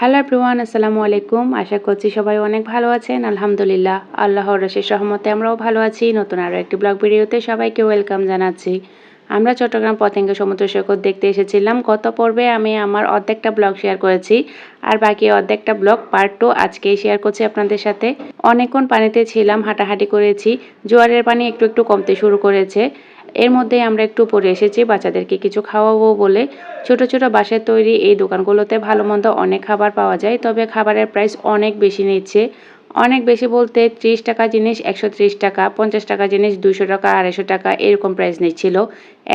Hello everyone আসসালামু আলাইকুম আশা করছি সবাই অনেক ভালো আছেন। আলহামদুলিল্লাহ, আল্লাহর রশের সহমতে আমরাও ভালো আছি। নতুন আরও একটি ব্লগ ভিডিওতে সবাইকে ওয়েলকাম জানাচ্ছি। আমরা চট্টগ্রাম পতেঙ্গ সমুদ্র সৈকত দেখতে এসেছিলাম। গত পর্বে আমি আমার অর্ধেকটা ব্লগ শেয়ার করেছি আর বাকি অর্ধেকটা ব্লগ পার্ট টু আজকেই শেয়ার করছি আপনাদের সাথে। অনেকক্ষণ পানিতে ছিলাম, হাঁটাহাঁটি করেছি, জোয়ারের পানি একটু একটু কমতে শুরু করেছে। এর মধ্যেই আমরা একটু পরে এসেছি, বাচ্চাদেরকে কিছু খাওয়াবো বলে। ছোট ছোট বাসায় তৈরি এই দোকানগুলোতে ভালো মন্দ অনেক খাবার পাওয়া যায়, তবে খাবারের প্রাইস অনেক বেশি নিচ্ছে। অনেক বেশি বলতে ত্রিশ টাকা জিনিস, একশো ত্রিশ টাকা, পঞ্চাশ টাকা জিনিস দুশো টাকা, আড়াইশো টাকা এরকম প্রাইস নিচ্ছিল।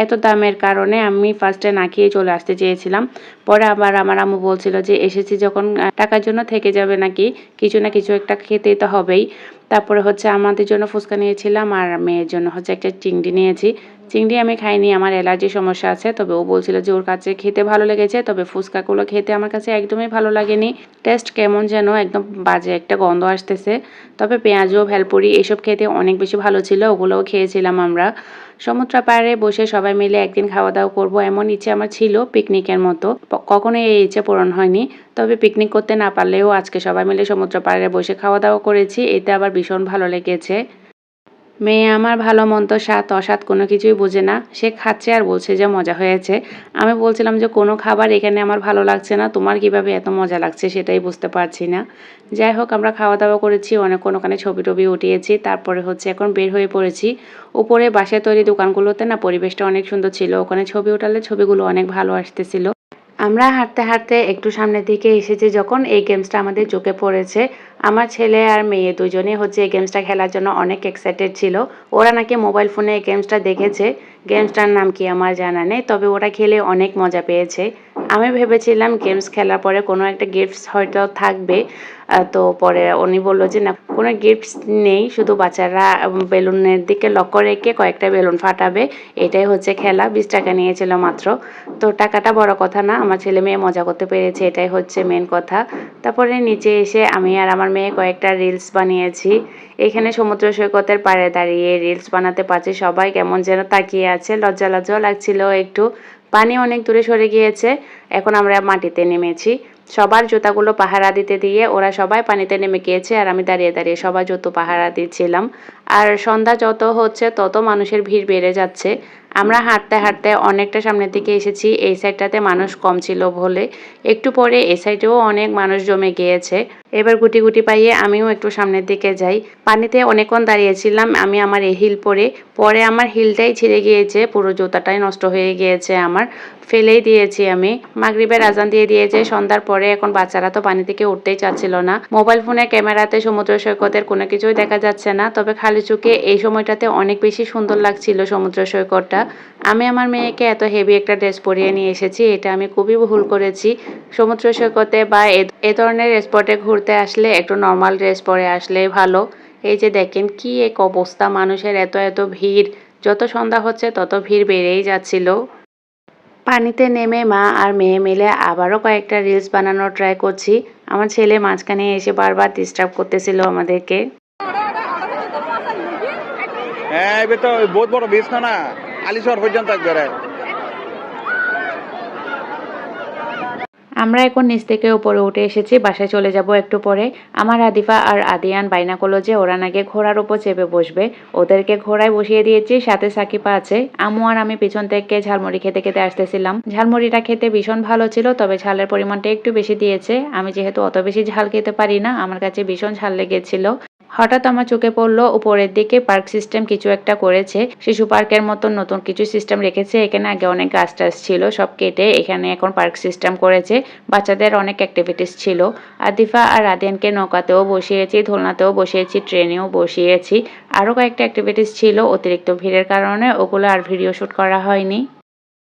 এত দামের কারণে আমি ফার্স্টে না খেয়ে চলে আসতে চেয়েছিলাম। পরে আবার আমার আম্মু বলছিল যে, এসেছি যখন টাকার জন্য থেকে যাবে নাকি? কিছু না কিছু একটা খেতেই তো হবেই। তারপরে হচ্ছে আমাদের জন্য ফুচকা নিয়েছিলাম আর মেয়ের জন্য হচ্ছে একটা চিংড়ি নিয়েছি। চিংড়ি আমি খাইনি, আমার অ্যালার্জির সমস্যা আছে। তবে ও বলছিল যে ওর কাছে খেতে ভালো লেগেছে, তবে ফুচকাগুলো খেতে আমার কাছে একদমই ভালো লাগেনি। টেস্ট কেমন যেন একদম বাজে একটা গন্ধ আসতেছে। তবে পেঁয়াজও ভেলপুরি এসব খেতে অনেক বেশি ভালো ছিল, ওগুলোও খেয়েছিলাম আমরা। সমুদ্র পাড়ে বসে সবাই মিলে একদিন খাওয়া দাওয়া করব এমন ইচ্ছে আমার ছিল পিকনিকের মতো। কখনোই এই ইচ্ছে পূরণ হয়নি। তবে পিকনিক করতে না পারলেও আজকে সবাই মিলে সমুদ্র পাড়ে বসে খাওয়া দাওয়া করেছি, এতে আবার ভীষণ ভালো লেগেছে। মেয়ে আমার ভালো মন্দ স্বাদ অস্বাদ কোনো কিছুই বোঝে না। সে খাচ্ছে আর বলছে যে মজা হয়েছে। আমি বলছিলাম যে, কোনো খাবার এখানে আমার ভালো লাগছে না। তোমার কীভাবে এত মজা লাগছে সেটাই বুঝতে পারছি না। যাই হোক, আমরা খাওয়া দাওয়া করেছি অনেকক্ষণ ওখানে ছবি টবি উঠিয়েছি। তারপরে হচ্ছে এখন বের হয়ে পড়েছি। উপরে বাসায় তৈরি দোকানগুলোতে না পরিবেশটা অনেক সুন্দর ছিল। ওখানে ছবি উঠালে ছবিগুলো অনেক ভালো আসতেছিল। আমরা হাঁটতে হাঁটতে একটু সামনের দিকে এসেছি যখন এই গেমসটা আমাদের চোখে পড়েছে। আমার ছেলে আর মেয়ে দুজনে হচ্ছে এই গেমসটা খেলার জন্য অনেক এক্সাইটেড ছিল। ওরা নাকি মোবাইল ফোনে এই গেমসটা দেখেছে। গেমসটার নাম কি আমার জানা নেই, তবে ওরা খেলে অনেক মজা পেয়েছে। আমি ভেবেছিলাম গেমস খেলার পরে কোনো একটা গিফটস হয়তো থাকবে তো পরে উনি বলল যে, না, কোনো গিফটস নেই, শুধু বাচ্চারা বেলুনের দিকে লক্ষ্য রেখে কয়েকটা বেলুন ফাটাবে, এটাই হচ্ছে খেলা, বিশ টাকা নিয়েছিল মাত্র। তো টাকাটা বড় কথা না, আমার ছেলে মেয়ে মজা করতে পেরেছে, এটাই হচ্ছে মেন কথা। তারপরে নিচে এসে আমি আর আমার মেয়ে কয়েকটা রিলস বানিয়েছি। এখানে সমুদ্র সৈকতের পাড়ে দাঁড়িয়ে রিলস বানাতে পারছি সবাই, কেমন যেন তাকিয়ে আছে, লজ্জা লজ্জাও লাগছিল একটু। পানি অনেক দূরে সরে গিয়েছে। এখন আমরা মাটিতে নেমেছি। সবার জুতাগুলো পাহারা দিতে দিয়ে ওরা সবাই পানিতে নেমে গিয়েছে আর আমি দাঁড়িয়ে দাঁড়িয়ে সবার জুতো পাহারা দিচ্ছিলাম। আর সন্ধ্যা যত হচ্ছে তত মানুষের ভিড় বেড়ে যাচ্ছে। আমরা হাঁটতে হাঁটতে অনেকটা সামনের দিকে এসেছি। এই সাইডটাতে মানুষ কম ছিল বলে একটু পরে এই সাইডেও অনেক মানুষ জমে গিয়েছে। এবার গুটি গুটি পাইয়ে আমিও একটু সামনের দিকে যাই। পানিতে অনেকক্ষণ দাঁড়িয়েছিলাম আমি আমার এই হিল পরে। পরে আমার হিলটাই ছিঁড়ে গিয়েছে, পুরো জুতাটাই নষ্ট হয়ে গিয়েছে আমার। ফেলেই দিয়েছি আমি। মাগরীবের আজান দিয়ে দিয়েছে, সন্ধ্যার পরে এখন বাচ্চারা তো পানি থেকে উঠতেই চাচ্ছিল না। মোবাইল ফোনে ক্যামেরাতে সমুদ্র সৈকতের কোনো কিছুই দেখা যাচ্ছে না, তবে খালি চোখে এই সময়টাতে অনেক বেশি সুন্দর লাগছিল সমুদ্র সৈকতটা। আমি আমার মেয়েকে এত হেভি একটা ড্রেস পরিয়ে নিয়ে এসেছি, এটা আমি খুবই ভুল করেছি। সমুদ্র সৈকতে বা এ ধরনের স্পটে ঘুরতে আসলে একটু নর্মাল ড্রেস পরে আসলে ভালো। এই যে দেখেন কি এক অবস্থা, মানুষের এত এত ভিড়। যত সন্ধ্যা হচ্ছে তত ভিড় বেড়েই যাচ্ছিল। পানিতে নেমে মা আর মেয়ে মিলে আবারও কয়েকটা রিলস বানানোর ট্রাই করছি। আমার ছেলে মাঝখানে এসে বারবার ডিস্টার্ব করতেছিল আমাদেরকে। হ্যাঁ এবার তো বহুত বড় না না? পর্যন্ত আমরা এখন নিচ থেকে উপরে উঠে এসেছি, বাসায় চলে যাব একটু পরে। আমার আদিফা আর আদিয়ান বাইনা করল যে ওরা নাকি ঘোড়ার উপর চেপে বসবে। ওদেরকে ঘোড়ায় বসিয়ে দিয়েছি, সাথে সাকিপা আছে। আমু আর আমি পিছন থেকে ঝালমুড়ি খেতে খেতে আসতেছিলাম। ঝালমুড়িটা খেতে ভীষণ ভালো ছিল, তবে ঝালের পরিমাণটা একটু বেশি দিয়েছে। আমি যেহেতু অত বেশি ঝাল খেতে পারি না, আমার কাছে ভীষণ ঝাল লেগেছিল। হঠাৎ আমার চোখে পড়ল, উপরের দিকে পার্ক সিস্টেম কিছু একটা করেছে। শিশু পার্কের মতন নতুন কিছু সিস্টেম রেখেছে। এখানে আগে অনেক গাছ টাছ ছিল, সব কেটে এখানে এখন পার্ক সিস্টেম করেছে। বাচ্চাদের অনেক অ্যাক্টিভিটিস ছিল। আদিফা আর আদিয়ানকে নৌকাতেও বসিয়েছি দোলনাতেও বসিয়েছি, ট্রেনেও বসিয়েছি। আরও কয়েকটা অ্যাক্টিভিটিস ছিল অতিরিক্ত ভিড়ের কারণে, ওগুলো আর ভিডিও শ্যুট করা হয়নি।